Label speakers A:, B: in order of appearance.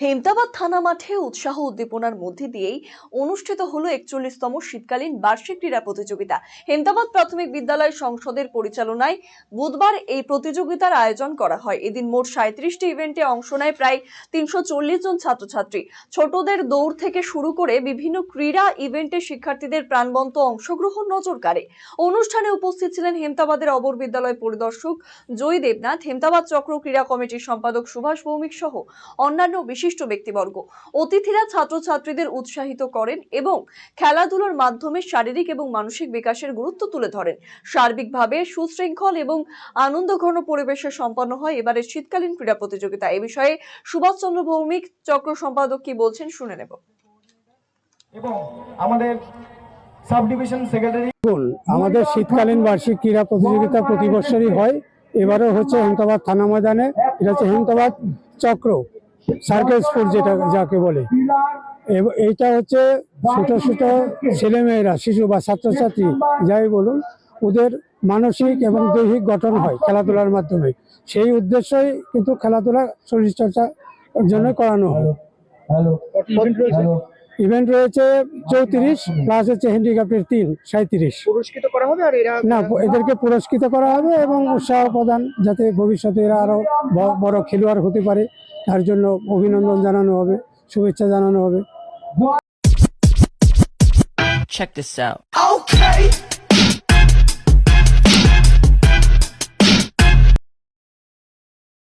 A: হেমতাবাদ থানা মাঠে উৎসাহ উদ্দীপনার মধ্যে দিয়েই অনুষ্ঠিত হলো একচল্লিশতম শীতকালীন বার্ষিক ক্রীড়া প্রতিযোগিতা। হেমতাবাদ প্রাথমিক বিদ্যালয় সংসদের পরিচালনায় বুধবার এই প্রতিযোগিতার আয়োজন করা হয়। এদিন মোট সাঁত্রিশটি ইভেন্টে অংশ নেয় প্রায় তিনশো চল্লিশ জন ছাত্রছাত্রী। ছোটদের দৌড় থেকে শুরু করে বিভিন্ন ক্রীড়া ইভেন্টে শিক্ষার্থীদের প্রাণবন্ত অংশগ্রহণ নজর কাড়ে। অনুষ্ঠানে উপস্থিত ছিলেন হেমতাবাদের অবর বিদ্যালয় পরিদর্শক জয় দেবনাথ হেমতাবাদ চক্র ক্রীড়া কমিটির সম্পাদক সুভাষ ভৌমিক সহ অন্যান্য বিশিষ্ট ব্যক্তিবর্গ। অতিথিরা ছাত্রছাত্রীদের উৎসাহিত করেন এবং খেলাধুলার মাধ্যমে শারীরিক এবং মানসিক বিকাশের গুরুত্ব তুলে ধরেন। সার্বিকভাবে সুশৃঙ্খল এবং আনন্দঘন পরিবেশে সম্পন্ন হয় এবারের শীতকালীন ক্রীড়া প্রতিযোগিতা। এ বিষয়ে সুভাষচন্দ্র ভৌমিক চক্র সম্পাদক কি বলছেন শুনে নেব।
B: এবং আমাদের সাব ডিভিশন সেক্রেটারি
C: আমাদের শীতকালীন বার্ষিক ক্রীড়া প্রতিযোগিতা প্রতি বছরই হয়। এবারও হচ্ছে হেমতাবাদ থানা ময়দানে। এটা হচ্ছে হেমতাবাদ চক্র। সার্কেল স্পোর্ট যেটা যাকে বলে। এইটা হচ্ছে ছোট ছোট ছেলেমেয়েরা, শিশু বা ছাত্রছাত্রী, যাই বলুন, ওদের মানসিক এবং দৈহিক গঠন হয় খেলাধুলার মাধ্যমে। সেই উদ্দেশ্যই কিন্তু খেলাধুলা শরীরচর্চার জন্য করানো হয়। ইভেন্ট রয়েছে চৌত্রিশ প্লাস হচ্ছে হ্যান্ডিক্যাপ্টের তিন সাঁত্রিশ
D: পুরস্কৃত করা হবে আর এরা
C: না এদেরকে পুরস্কৃত করা হবে এবং উৎসাহ প্রদান যাতে ভবিষ্যতে এরা আরও বড় খেলোয়াড় হতে পারে তার জন্য অভিনন্দন জানানো হবে শুভেচ্ছা জানানো হবে।
E: Check this out.
F: Okay,